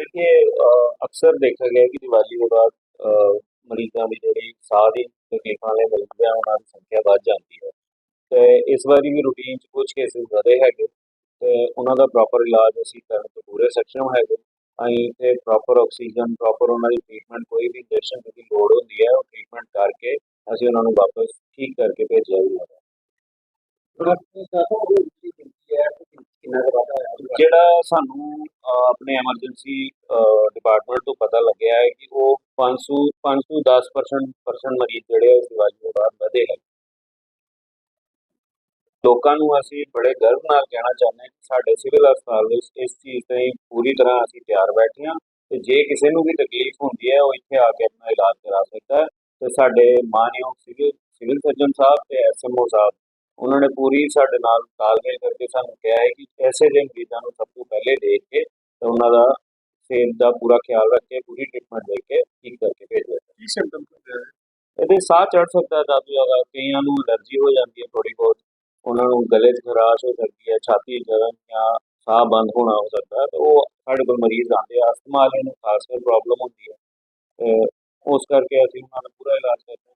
देखिए अक्सर देखा गया है कि दिवाली के बाद ਮਰੀਜ਼ਾਂ ਦੀ ਜਿਹੜੀ ਸਾਹ ਦੀ ਤਕਲੀਫਾਂ ਵਾਲੇ ਮਰੀਜ਼ ਉਹਨਾਂ ਦੀ ਸੰਖਿਆ ਵੱਧ ਜਾਂਦੀ ਹੈ ਤੇ ਇਸ ਵਾਰੀ ਵੀ ਰੂਟੀਨ 'ਚ ਕੁਝ ਕੇਸਿਸ ਵਧੇ ਹੈਗੇ ਤੇ ਉਹਨਾਂ ਦਾ ਪ੍ਰੋਪਰ ਇਲਾਜ ਅਸੀਂ ਕਰਨ ਤੋਂ ਪੂਰੇ ਸક્ષਮ ਹੈਗੇ ਅਸੀਂ ਤੇ ਪ੍ਰੋਪਰ ਆਕਸੀਜਨ ਪ੍ਰੋਪਰ ਉਹਨਾਂ ਦੀ ਟ੍ਰੀਟਮੈਂਟ ਕੋਈ ਵੀ ਇੰਜੈਕਸ਼ਨ ਦੀ ਲੋੜ ਹੁੰਦੀ ਹੈ ਉਹ ਟ੍ਰੀਟਮੈਂਟ ਕਰਕੇ ਅਸੀਂ ਉਹਨਾਂ ਨੂੰ ਵਾਪਸ ਠੀਕ ਕਰਕੇ ਭੇਜਿਆ ਵੀ ਹੈਗਾ ਜਿਹੜਾ ਸਾਨੂੰ ਆਪਣੇ ਐਮਰਜੈਂਸੀ ਡਿਪਾਰਟਮੈਂਟ ਤੋਂ ਪਤਾ ਲੱਗਿਆ ਹੈ ਕਿ ਉਹ 500 5 ਤੋਂ 10% ਪਰਸੈਂਟ ਮਰੀਜ਼ ਜਿਹੜੇ ਆ ਇਸ ਦੀਵਾਲੀ ਤੋਂ ਬਾਅਦ ਵਧੇ ਹਨ। ਲੋਕਾਂ ਨੂੰ ਅਸੀਂ ਬੜੇ ਗਰਵ ਨਾਲ ਕਹਿਣਾ ਚਾਹੁੰਦੇ ਹਾਂ ਕਿ ਸਾਡੇ ਸਿਵਲ ਹਸਪਤਾਲ ਵਿੱਚ ਇਸ ਚੀਜ਼ ਤੇ ਪੂਰੀ ਤਰ੍ਹਾਂ ਅਸੀਂ ਤਿਆਰ ਬੈਠੇ ਹਾਂ ਤੇ ਜੇ ਕਿਸੇ ਨੂੰ ਵੀ ਤਕਲੀਫ ਹੁੰਦੀ ਹੈ, ਉਹ ਇੱਥੇ ਆ ਕੇ ਆਪਣਾ ਇਲਾਜ ਕਰਾ ਸਕਦਾ ਹੈ ਤੇ ਸਾਡੇ ਮਾਨਯੋਗ ਸਿਵਲ ਸਿਵਲ ਸਰਜਨ ਸਾਹਿਬ ਤੇ ਐਸਐਮਓ ਸਾਹਿਬ, ਉਹਨਾਂ ਨੇ ਪੂਰੀ ਸਾਡੇ ਨਾਲ ਤਾਲਮੇਲ ਕਰਕੇ ਸਾਨੂੰ ਕਿਹਾ ਹੈ ਕਿ ਐਸੇ ਜਿਹੇ ਮਰੀਜ਼ਾਂ ਨੂੰ ਸਭ ਤੋਂ ਪਹਿਲੇ ਦੇਖ ਉਹਨਾਂ ਦਾ ਸਿਹਤ ਦਾ ਪੂਰਾ ਖਿਆਲ ਰੱਖ ਕੇ ਪੂਰੀ ਟ੍ਰੀਟਮੈਂਟ ਦੇ ਕੇ ਠੀਕ ਕਰਕੇ ਭੇਜਿਆ। ਕੀ ਸਿੰਪਟਮ ਹੁੰਦੇ ਇਹਦੇ ਸਾਹ ਚੜ ਸਕਦਾ ਦਾਦੂ ਲਗਾ ਕਈਆਂ ਨੂੰ ਅਲਰਜੀ ਹੋ ਜਾਂਦੀ ਹੈ ਥੋੜੀ ਬਹੁਤ। ਉਹਨਾਂ ਨੂੰ ਗਲੇ 'ਚ ਖਰਾਸ਼ ਹੋ ਸਕਦੀ ਹੈ ਛਾਤੀ ਜਲਨ ਜਾਂ ਸਾਹ ਬੰਦ ਹੋਣਾ ਹੋ ਸਕਦਾ ਹੈ ਤੇ ਉਹ ਸਾਡੇ ਕੋਲ ਮਰੀਜ਼ ਆਉਂਦੇ ਆ। ਅਸਥਮਾ ਵਾਲਿਆਂ ਨੂੰ ਖਾਸ ਕਰ ਪ੍ਰੋਬਲਮ ਹੁੰਦੀ ਹੈ। ਉਸ ਕਰਕੇ ਅਸੀਂ ਉਹਨਾਂ ਦਾ ਪੂਰਾ ਇਲਾਜ ਕਰਦੇ ਹਾਂ।